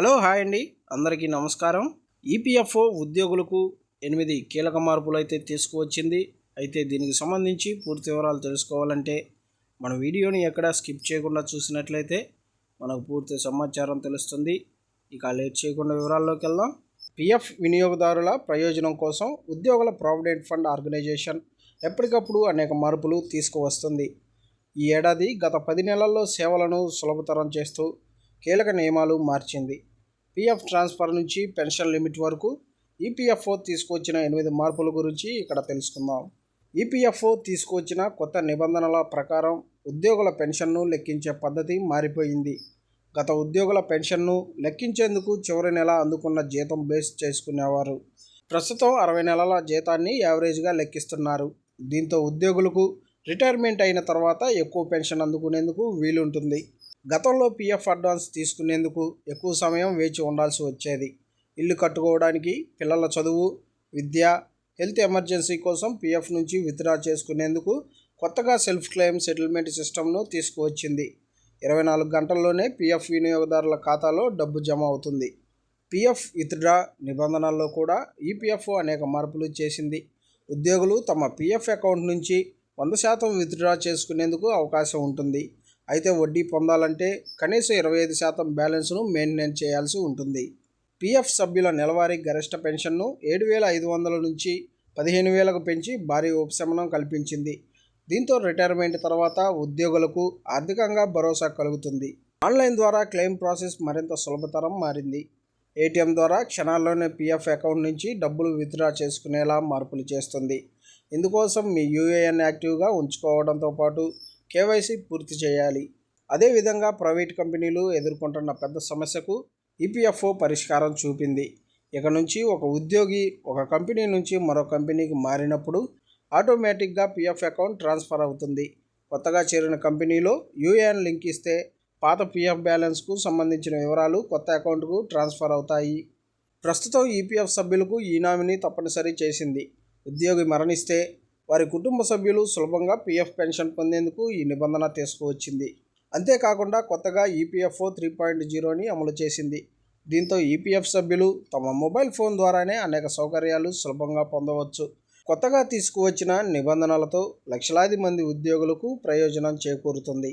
Hello hi అండి. అందరికీ నమస్కారం. ఈపీఎఫ్ఓ ఉద్యోగులకు ఎనిమిది కీలక మార్పులు అయితే తీసుకువచ్చింది. అయితే దీనికి సంబంధించి పూర్తి వివరాలు తెలుసుకోవాలంటే మన వీడియోని ఎక్కడ స్కిప్ చేయకుండా చూసినట్లయితే మనకు పూర్తి సమాచారం తెలుస్తుంది. ఇక లేట్ చేయకుండా వివరాల్లోకి వెళ్దాం. పిఎఫ్ వినియోగదారుల ప్రయోజనం కోసం ఉద్యోగుల ప్రావిడెంట్ ఫండ్ ఆర్గనైజేషన్ ఎప్పటికప్పుడు అనేక మార్పులు తీసుకువస్తుంది. ఈ ఏడాది గత పది నెలల్లో సేవలను సులభతరం చేస్తూ కీలక నియమాలు మార్చింది. పిఎఫ్ ట్రాన్స్ఫర్ నుంచి పెన్షన్ లిమిట్ వరకు ఈపీఎఫ్ఓ తీసుకొచ్చిన ఎనిమిది మార్పుల గురించి ఇక్కడ తెలుసుకుందాం. ఈపీఎఫ్ఓ తీసుకొచ్చిన కొత్త నిబంధనల ప్రకారం ఉద్యోగుల పెన్షన్ను లెక్కించే పద్ధతి మారిపోయింది. గత ఉద్యోగుల పెన్షన్ను లెక్కించేందుకు చివరి నెల అందుకున్న జీతం బేస్ చేసుకునేవారు. ప్రస్తుతం అరవై నెలల జీతాన్ని యావరేజ్గా లెక్కిస్తున్నారు. దీంతో ఉద్యోగులకు రిటైర్మెంట్ అయిన తర్వాత ఎక్కువ పెన్షన్ అందుకునేందుకు వీలుంటుంది. గతంలో పీఎఫ్ అడ్వాన్స్ తీసుకునేందుకు ఎక్కువ సమయం వేచి ఉండాల్సి వచ్చేది. ఇల్లు కట్టుకోవడానికి పిల్లల చదువు విద్య హెల్త్ ఎమర్జెన్సీ కోసం పీఎఫ్ నుంచి విత్డ్రా చేసుకునేందుకు కొత్తగా సెల్ఫ్ క్లెయిమ్ సెటిల్మెంట్ సిస్టమ్ను తీసుకువచ్చింది. ఇరవై నాలుగు గంటల్లోనే పీఎఫ్ వినియోగదారుల ఖాతాలో డబ్బు జమ అవుతుంది. పీఎఫ్ విత్డ్రా నిబంధనల్లో కూడా ఈపీఎఫ్ఓ అనేక మార్పులు చేసింది. ఉద్యోగులు తమ పీఎఫ్ అకౌంట్ నుంచి వంద శాతం విత్డ్రా చేసుకునేందుకు అవకాశం ఉంటుంది. అయితే వడ్డీ పొందాలంటే కనీసం ఇరవై ఐదు శాతం బ్యాలెన్స్ను మెయింటైన్ చేయాల్సి ఉంటుంది. పీఎఫ్ సభ్యుల నెలవారీ గరిష్ట పెన్షన్ను ఏడు వేల ఐదు వందల నుంచి పదిహేను వేలకు పెంచి భారీ ఉపశమనం కల్పించింది. దీంతో రిటైర్మెంట్ తర్వాత ఉద్యోగులకు ఆర్థికంగా భరోసా కలుగుతుంది. ఆన్లైన్ ద్వారా క్లెయిమ్ ప్రాసెస్ మరింత సులభతరం మారింది. ఏటీఎం ద్వారా క్షణాల్లోనే పీఎఫ్ అకౌంట్ నుంచి డబ్బులు విత్డ్రా చేసుకునేలా మార్పులు చేస్తుంది. ఇందుకోసం మీ యూఏఎన్ యాక్టివ్గా ఉంచుకోవడంతో పాటు కేవైసీ పూర్తి చేయాలి. అదేవిధంగా ప్రైవేట్ కంపెనీలు ఎదుర్కొంటున్న పెద్ద సమస్యకు ఈపీఎఫ్ఓ పరిష్కారం చూపింది. ఇక నుంచి ఒక ఉద్యోగి ఒక కంపెనీ నుంచి మరో కంపెనీకి మారినప్పుడు ఆటోమేటిక్గా పీఎఫ్ అకౌంట్ ట్రాన్స్ఫర్ అవుతుంది. కొత్తగా చేరిన కంపెనీలో యూఏఎన్ లింక్ ఇస్తే పాత పీఎఫ్ బ్యాలెన్స్కు సంబంధించిన వివరాలు కొత్త అకౌంట్కు ట్రాన్స్ఫర్ అవుతాయి. ప్రస్తుతం ఈపీఎఫ్ సభ్యులకు ఈ నామినీ తప్పనిసరి చేసింది. ఉద్యోగి మరణిస్తే వారి కుటుంబ సభ్యులు సులభంగా పీఎఫ్ పెన్షన్ పొందేందుకు ఈ నిబంధన తీసుకువచ్చింది. అంతేకాకుండా కొత్తగా ఈపీఎఫ్ఓ త్రీ పాయింట్ జీరోని అమలు చేసింది. దీంతో ఈపీఎఫ్ సభ్యులు తమ మొబైల్ ఫోన్ ద్వారానే అనేక సౌకర్యాలు సులభంగా పొందవచ్చు. కొత్తగా తీసుకువచ్చిన నిబంధనలతో లక్షలాది మంది ఉద్యోగులకు ప్రయోజనం చేకూరుతుంది.